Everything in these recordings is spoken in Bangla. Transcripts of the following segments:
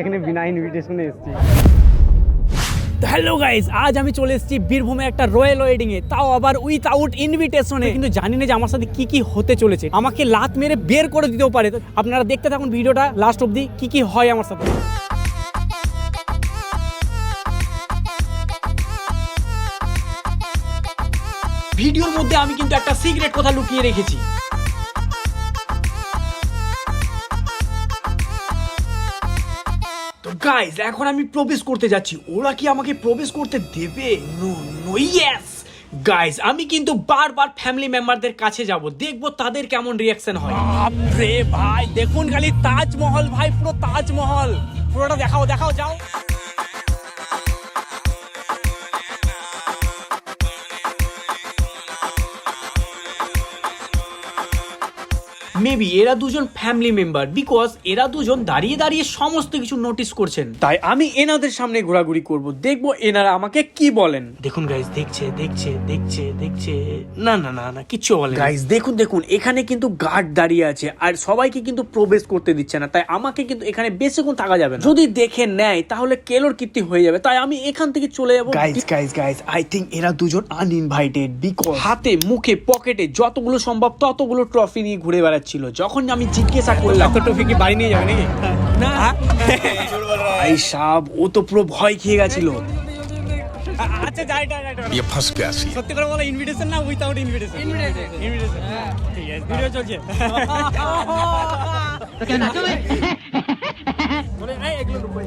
এখানে বিনা ইনভিটেশনে এসেছি। হ্যালো গাইস আজ আমি চলে এসেছি বীরভূমে একটা রয়্যাল ওয়েডিং এ তাও আবার উইথআউট ইনভিটেশনে কিন্তু জানি না যে আমার সাথে কি কি হতে চলেছে। আমাকে লাত মেরে বের করে দিতেও পারে। আপনারা দেখতে থাকুন ভিডিওটা লাস্ট অবধি, কি কি হয় আমার সাথে। ভিডিওর মধ্যে আমি কিন্তু একটা সিক্রেট কথা লুকিয়ে রেখেছি। গাইস এখন আমি প্রবেশ করতে যাচ্ছি। ওরা কি আমাকে প্রবেশ করতে দেবে? নো নো ইয়েস গাইস আমি কিন্তু বারবার ফ্যামিলি মেম্বারদের কাছে যাব। দেখব তাদের কেমন রিয়াকশন হয়। বাপরে ভাই, দেখুন খালি তাজমহল ভাই, পুরো তাজমহল। পুরোটা দেখাও দেখাও, যাও। মেবি এরা দুজন ফ্যামিলি মেম্বার বিকজ এরা দুজন দাঁড়িয়ে দাঁড়িয়ে সমস্ত কিছু নোটিস করছেন। তাই আমি এনাদের সামনে ঘোরাঘুরি করব দেখব এনারা আমাকে কি বলেন। দেখুন গাইজ দেখছে দেখছে দেখছে দেখছে। না না না না কিচ্ছু বলে গাইজ দেখুন দেখুন এখানে কিন্তু গার্ড দাঁড়িয়ে আছে আর সবাইকে কিন্তু প্রবেশ করতে দিচ্ছে না তাই আমাকে কিন্তু এখানে বেশিক্ষণ থাকা যাবে না। যদি দেখে নেয় তাহলে কেলোর কীর্তি হয়ে যাবে তাই আমি এখান থেকে চলে যাব। Guys guys guys I think এরা দুজন আনইনভাইটেড বিকজ হাতে মুখে পকেটে যতগুলো সম্ভব ততগুলো ট্রফি নিয়ে ঘুরে যাচ্ছিল যখন আমি জিজ্ঞাসা করলাম তো টুফি কি বাড়ি নিয়ে যাবে নাকি? না। হ্যাঁ? ভাই সাব ও তো পুরো ভয় খেয়ে গেছিল। আচ্ছা যাই ইয়ে ফার্স্ট ক্লাস না বলে এই এগুলো রূপাই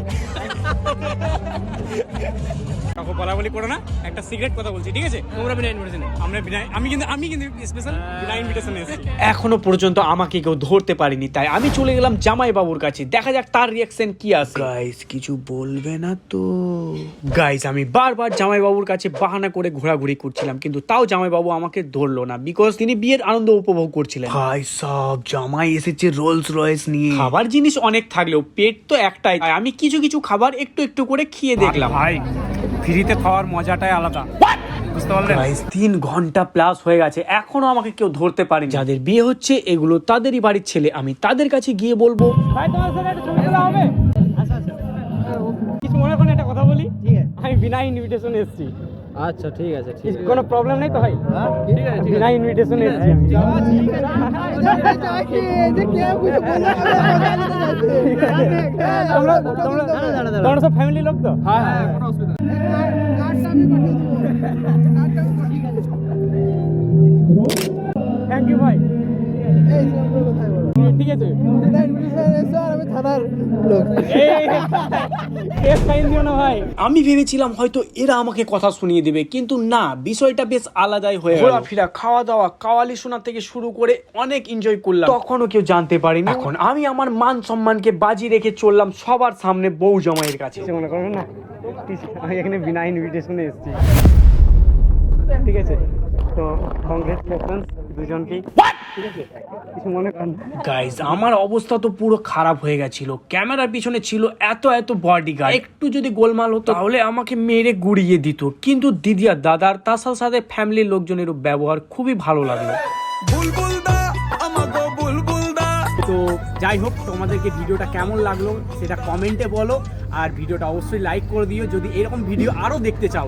কাকু বলা বলি করো না একটা সিগারেট কথা বলছি ঠিক আছে? তোমরা বিনা ইনভিটেশন আমরা বিনা আমি কিন্তু আমি কিন্তু স্পেশাল বিনা ইনভিটেশন এসেছি। এখনও পর্যন্ত আমাকে কেউ ধরতে পারিনি তাই আমি চলে গেলাম জামাই বাবুর কাছে। দেখা যাক তার রিয়াকশন কি আছে। গাইস কিছু বলবে না তো। গাইস আমি বারবার জামাই বাবুর কাছে বাহানা করে ঘোরাঘুরি করছিলাম কিন্তু তাও জামাই বাবু আমাকে ধরলো না বিকজ তিনি বিয়ের আনন্দ উপভোগ করছিলেন। ভাই সব জামাই এসেছে রোলস রয়েস নিয়ে। খাবার জিনিস অনেক থাকলেও পেট তো একটাই আমি কিছু কিছু খাবার একটু একটু করে খেয়ে দেখলাম। ভাই ফ্রিতে খাওয়ার মজাটাই আলাদা। বুঝতে পারলেন? গাইস তিন ঘণ্টা প্লাস হয়ে গেছে এখনও আমাকে কেউ ধরতে পারেনি। যাদের বিয়ে হচ্ছে এগুলো তাদেরই বাড়ির ছেলে আমি তাদের কাছে গিয়ে বলব। ভাই তোমার সাথে একটা ছবি তোলা হবে? আচ্ছা আচ্ছা। কিছু মনে করেন একটা কথা বলি? আমি বিনা ইনভিটেশন এসেছি। আচ্ছা ঠিক আছে ঠিক আছে। কোনো প্রবলেম নেই তো ভাই? ঠিক আছে ঠিক বিনা ইনভিটেশন এসেছি তোমরা সব ফ্যামিলি লোক তো? হ্যাঁ হ্যাঁ কোনো অসুবিধা নেই। থ্যাংক ইউ ভাই। ঠিক আছে। না ভাই আমি ভেবেছিলাম হয়তো এরা আমাকে কথা শুনিয়ে দেবে কিন্তু না বিষয়টা বেশ আলাদাই হয়ে ঘোরাফেরা খাওয়া দাওয়া কাওয়ালি শোনা থেকে শুরু করে অনেক এনজয় করলাম। তখনও কেউ জানতে পারিনি। এখন আমি আমার মান সম্মানকে বাজি রেখে চললাম সবার সামনে বউ জামাইয়ের কাছে। মনে করবেন না আমি এখানে বিনা ইনভিটেশনে এসেছি। ঠিক আছে? তো কংগ্রেচুলেশন দুজনকেই। কিছু মনে করেন গাইজ আমার অবস্থা তো পুরো খারাপ হয়ে গেছিল। ক্যামেরার পিছনে ছিল এত এত বডি গার্ড একটু যদি গোলমাল হতো তাহলে আমাকে মেরে গুড়িয়ে দিত। কিন্তু দিদি আর দাদার তার সাথে সাথে ফ্যামিলির লোকজনের ব্যবহার খুবই ভালো লাগল। তো যাই হোক তোমাদেরকে ভিডিওটা কেমন লাগল সেটা কমেন্টে বলো। আর ভিডিওটা অবশ্যই লাইক করে দিও। যদি এরকম ভিডিও আরও দেখতে চাও